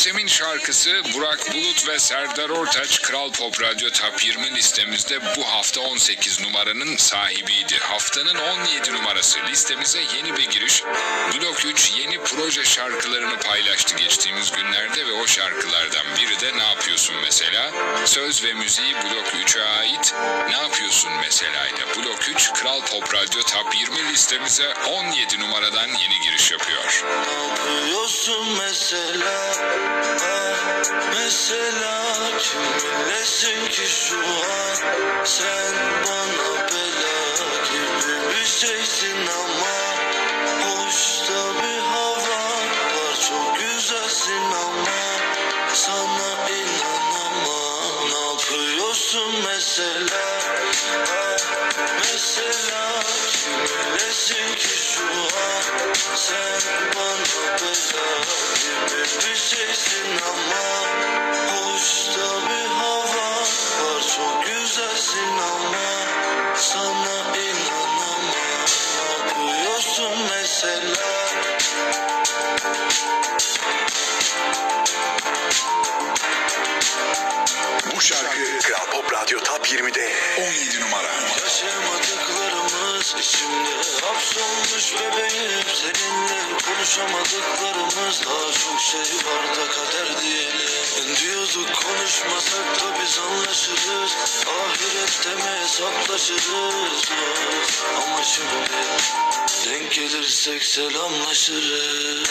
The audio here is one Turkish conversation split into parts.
Yasemin şarkısı Burak Bulut ve Serdar Ortaç Kral Pop Radyo Top 20 listemizde bu hafta 18 numaranın sahibiydi. Haftanın 17 numarası listemize yeni bir giriş. Blok 3 yeni proje şarkılarını paylaştı geçtiğimiz günlerde ve o şarkılardan biri de Ne Yapıyorsun Mesela? Söz ve müziği Blok 3'e ait Ne Yapıyorsun Mesela ile Blok 3 Kral Pop Radyo Top 20 listemize 17 numaradan yeni giriş yapıyor. Ne yapıyorsun mesela Mesela kiminlesin ki şu an Sen bana bela gibi bir şeysin ama yapıyorsun mesela. Mesela kiminlesin ki şu an? Sen bana bela. Gibi bir şeysin ama Hoşta bir hava var. Çok güzelsin ama Sana inanamam. Ne mesela 20'de 17 numara. Yaşamadıklarımız içimde hapsolmuş bebeğim. Seninle konuşamadıklarımız daha çok şey var da kader diyelim. Diyorduk konuşmasak da biz anlaşırız. Ahirette mi hesaplaşırız. Ama şimdi denk gelirsek selamlaşırız.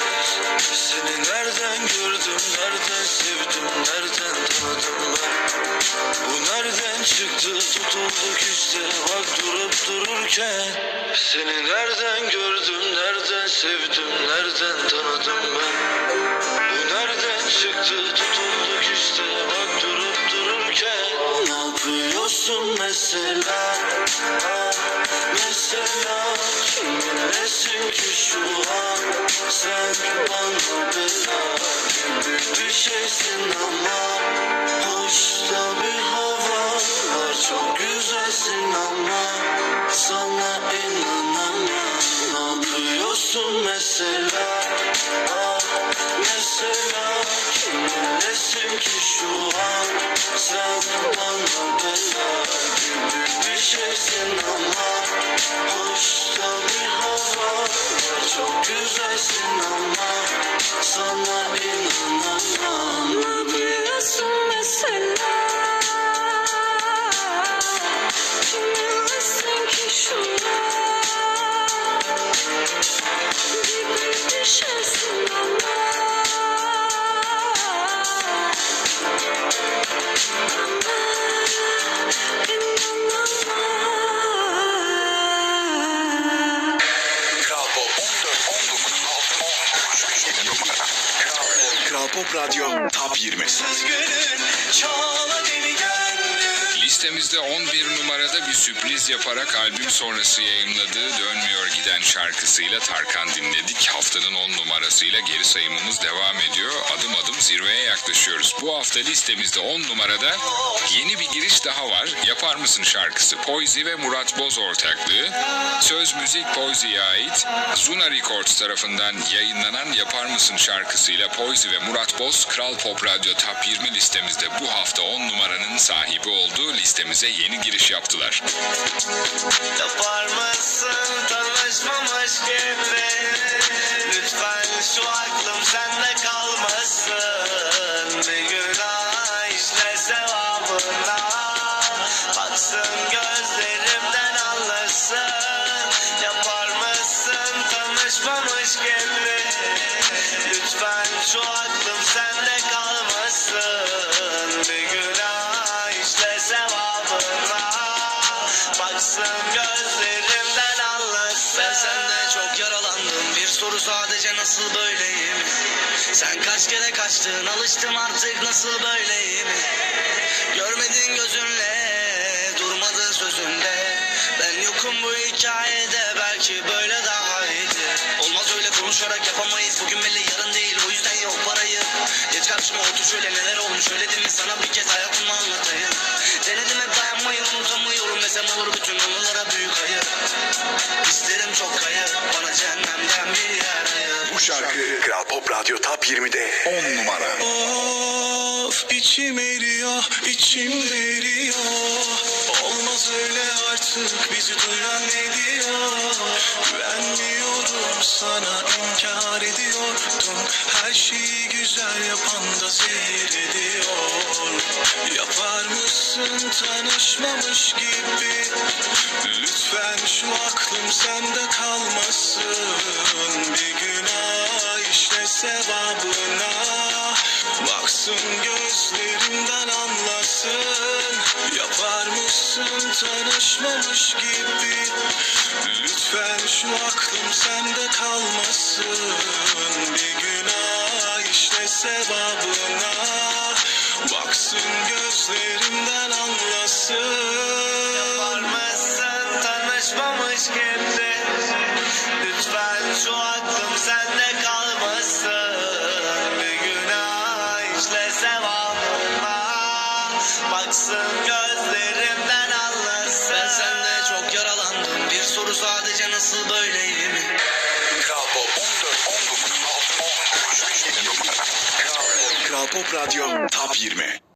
Seni nereden gördüm, nereden sevdim, çıktı tutulduk işte bak durup dururken. Seni nereden gördüm nereden sevdim nereden tanıdım ben? Bu nereden çıktı tutulduk işte bak durup dururken? Ne yapıyorsun mesela? Ah, Mesela kiminlesin ki şu an? Sen bana bela gibi bir şeysin ama güzelsin ama Sana inanamam. Ne yapıyorsun mesela ah, Mesela kiminlesin ki şu an? Sen bana bela gibi bir şeysin ama Hoşta bir hava var çok güzelsin ama Sana inanamam Pop Radyo Top 20. Üzgünüm çağla deli Listemizde 11 numarada bir sürpriz yaparak albüm sonrası yayınladığı Dönmüyor Giden şarkısıyla Tarkan dinledik. Haftanın 10 numarasıyla geri sayımımız devam ediyor. Adım adım zirveye yaklaşıyoruz. Bu hafta listemizde 10 numarada yeni bir giriş daha var. Yapar mısın şarkısı? Poizi ve Murat Boz ortaklığı. Söz müzik Poizi'ye ait. Zuna Records tarafından yayınlanan Yapar mısın şarkısıyla Poizi ve Murat Boz Kral Pop Radyo Top 20 listemizde bu hafta 10 numaranın sahibi oldu. Listemize yeni giriş yaptılar. Yapar mısın? Tanışmamış gibi Lütfen şu aklım sende kalmasın. Bir günah işle sevabına. Baksın gözlerimden anlasın. Yapar mısın? Tanışmamış gibi Lütfen şu aklım sadece nasıl böyleyim? Sen kaç kere kaçtın Alıştım artık nasıl böyleyim? Görmedin gözünle Durmadın sözünde. Ben yokum bu hikayede Belki böyle daha iyiydi Olmaz öyle konuşarak yapamayız Bugün belli yarın değil O yüzden yok parayı. Geç karşıma otur şöyle neler olmuş Söyledim mi? Sana bir kez hayatımı anlatayım. Denedim hep dayanmayı unutamıyorum Desem olur bütün anılara büyük hayır. İsterim çok kayıp Bana cehennemden bir Bu şarkı. Kral Pop Radyo Top 20'de 10 numara. Of içim eriyor, içim eriyor. Olmaz öyle artık bizi duyan ne diyor? Güvenmiyorum sana inkar ediyordum. Her şeyi güzel yapan da zehir ediyor Yapar mısın tanışmamış gibi? Lütfen şu aklım sende kalmasın Baksın gözlerimden anlasın Yapar mısın tanışmamış gibi. Lütfen şu aklım sende kalmasın. Bir günah işte sevabına nasıl böyleyim Kral Pop 14 19 6 10 numara. Kral Pop Radyo Top 20.